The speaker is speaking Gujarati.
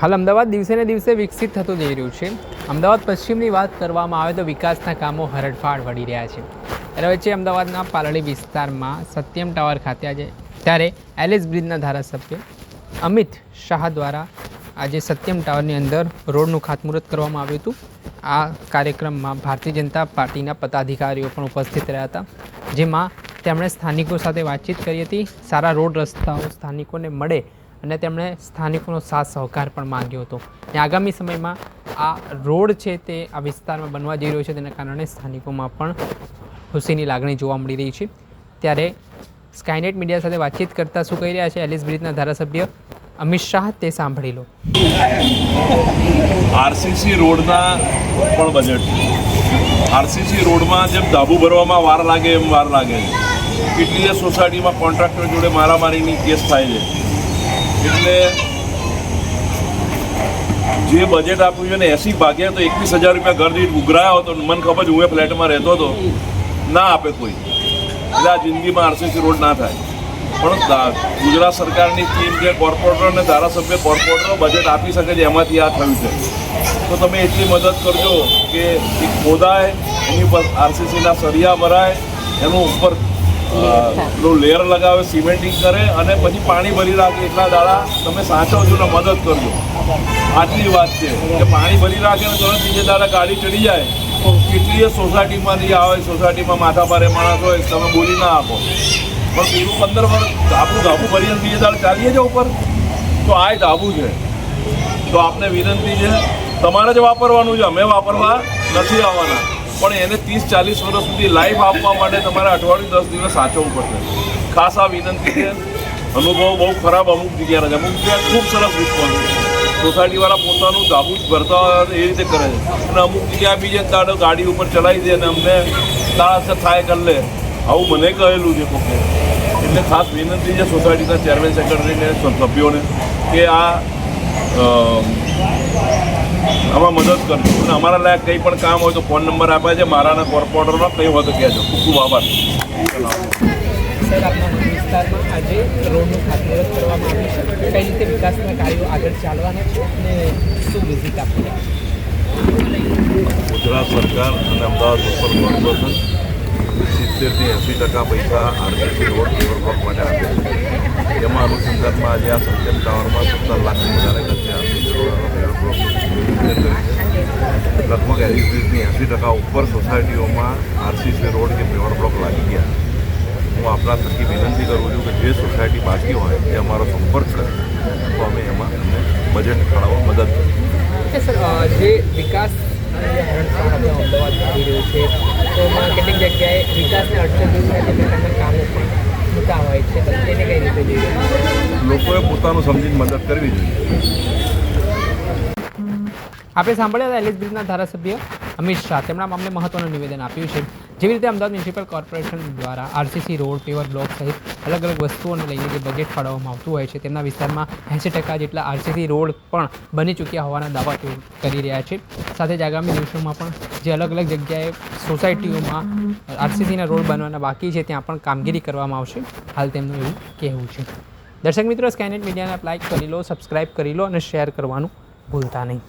હાલ અમદાવાદ દિવસે ને દિવસે વિકસિત થતું જઈ રહ્યું છે. અમદાવાદ પશ્ચિમની વાત કરવામાં આવે તો વિકાસના કામો હરડફાળ વળી રહ્યા છે. ત્યારે વચ્ચે અમદાવાદના પાલડી વિસ્તારમાં સત્યમ ટાવર ખાતે આજે, ત્યારે એલિસ બ્રિજના ધારાસભ્ય અમિત શાહ દ્વારા આજે સત્યમ ટાવરની અંદર રોડનું ખાતમુહૂર્ત કરવામાં આવ્યું હતું. આ કાર્યક્રમમાં ભારતીય જનતા પાર્ટીના પદાધિકારીઓ પણ ઉપસ્થિત રહ્યા હતા, જેમાં તેમણે સ્થાનિકો સાથે વાતચીત કરી હતી. સારા રોડ રસ્તાઓ સ્થાનિકોને મળે અને તેમણે સ્થાનિકોનો સાથ સહકાર પણ માંગ્યો હતો. અને આગામી સમયમાં આ રોડ છે તે આ વિસ્તારમાં બનવા જઈ રહ્યો છે તેના કારણે સ્થાનિકોમાં પણ ખુશીની લાગણી જોવા મળી રહી છે. ત્યારે સ્કાયનેટ મીડિયા સાથે વાતચીત કરતાં શું કહી રહ્યા છે એલિસ બ્રિજના ધારાસભ્ય અમિત શાહ તે સાંભળી લો. આરસીસી રોડના પણ બજેટ આરસીસી રોડમાં જેમ ધાબુ ભરવામાં વાર લાગે એમ વાર લાગે છે. કેટલીય સોસાયટીમાં કોન્ટ્રાક્ટર જોડે મારામારીની કેસ થાય છે. એટલે જે બજેટ આપ્યું છે ને એસી ભાગ્યા તો એકવીસ હજાર રૂપિયા ઘર દીઠ ઉઘરાયો હતો મને ખબર છે, હું એ ફ્લેટમાં રહેતો હતો. ના આપે કોઈ. એટલે આ જિંદગીમાં આરસીસી રોડ ના થાય. પણ ગુજરાત સરકારની ટીમ જે કોર્પોરેટર અને ધારાસભ્ય કોર્પોરેટરો બજેટ આપી શકે છે, એમાંથી આ થયું છે. તો તમે એટલી મદદ કરજો કે એક ખોદાય એની પર આરસીસીના સળિયા ભરાય, એનું ઉપર પેલું લેયર લગાવે, સિમેન્ટિંગ કરે અને પછી પાણી ભરી રાખે એટલા દાડા તમે સાચવજો ને મદદ કરજો. આટલી વાત છે. કે પાણી ભરી રાખે ને તરત બીજે દાડા ગાડી ચડી જાય. કેટલીય સોસાયટીમાંથી આવે, સોસાયટીમાં માથા ભારે માણસ હોય, તમે બોલી ના આપો. પણ પેલું પંદર વર્ષ ધાબુ ધાબુ ભરીને બીજે દાડા ચાલીએ છે ઉપર. તો આ ધાબુ છે. તો આપને વિનંતી છે, તમારે જ વાપરવાનું છે. અમે વાપરવા નથી આવવાના. પણ એને ત્રીસ, ચાલીસ વર્ષ સુધી લાઈફ આપવા માટે તમારે અઠવાડિયું, દસ દિવસ સાચવવું પડશે. ખાસ આ વિનંતી છે. અનુભવ બહુ ખરાબ અમુક જગ્યાના છે. અમુક જગ્યાએ ખૂબ સરસ રિસ્પોન્સ છે. સોસાયટીવાળા પોતાનું ધાબુ જ ભરતા એ રીતે કરે છે. અને અમુક જગ્યા બીજે તાડો ગાડી ઉપર ચલાવી દે અને અમને તાળા થાય કરી લે. આવું મને કહેલું છે કોકે. એટલે ખાસ વિનંતી છે સોસાયટીના ચેરમેન સેક્રેટરીને સભ્યોને કે આ આમાં મદદ કરજો અને અમારા લાયક કંઈ પણ કામ હોય તો ફોન નંબર આપ્યા છે મારાના કોર્પોરેટરનો કંઈ હોય તો કહેજો ખૂબ ખૂબ આભાર. સર આપના વિસ્તારમાં આજે રોડનું ખાતમુહૂર્ત કરવામાં આવ્યું છે. કઈ રીતે વિકાસના કાર્યો આગળ ચાલવાના છે અને શું વિઝિટ આપી ગુજરાત સરકાર અને અમદાવાદ મ્યુનિસિપલ કોર્પોરેશન સિત્તેરથી એંસી ટકા પૈસા આરબીસી રોડ ડેવલપમેન્ટ માટે આપે છે. એમાં અનુસંધાનમાં આજે આ સત્યમ ટાવરમાં સત્તર લાખથી વધારે ખર્ચે લગભગ એલિસિટીની એંસી ટકા ઉપર સોસાયટીઓમાં આરસીસી રોડ કે પેવર બ્લોક લાગી ગયા હું આપણા થકી વિનંતી કરું છું કે જે સોસાયટી બાકી હોય તે અમારો સંપર્ક કરે તો અમે એમાં બજેટ ફાળવવા મદદ કરીશું કે સર અ, જે વિકાસ કરી રહ્યું છે. તો એમાં કેટલીક જગ્યાએ વિકાસને અડચણ દૂર થાય તે પ્રકારના કામો પણ થતા હોય છે. તો તેને કઈ રીતે જોઈએ? લોકોએ પોતાનું સમજીને મદદ કરવી જોઈએ. આપણે સાંભળ્યા હતા એલિસ બ્રિજના ધારાસભ્ય અમિત શાહ. તેમના મામલે મહત્વનું નિવેદન આપ્યું છે. જેવી રીતે અમદાવાદ મ્યુનિસિપલ કોર્પોરેશન દ્વારા આરસીસી રોડ પેવર બ્લોક સહિત અલગ અલગ વસ્તુઓને લઈને જે બજેટ ફાળવવામાં આવતું હોય છે તેમના વિસ્તારમાં એંસી ટકા જેટલા આરસીસી રોડ પણ બની ચૂક્યા હોવાના દાવા કરી રહ્યા છે. સાથે જ આગામી દિવસોમાં પણ જે અલગ અલગ જગ્યાએ સોસાયટીઓમાં આરસીસીના રોડ બનવાના બાકી છે, ત્યાં પણ કામગીરી કરવામાં આવશે. હાલ તેમનું એવું કહેવું છે. દર્શક મિત્રો સ્કેનેટ મીડિયાને લાઇક કરી લો સબસ્ક્રાઇબ કરી લો અને શેર કરવાનું ભૂલતા નહીં.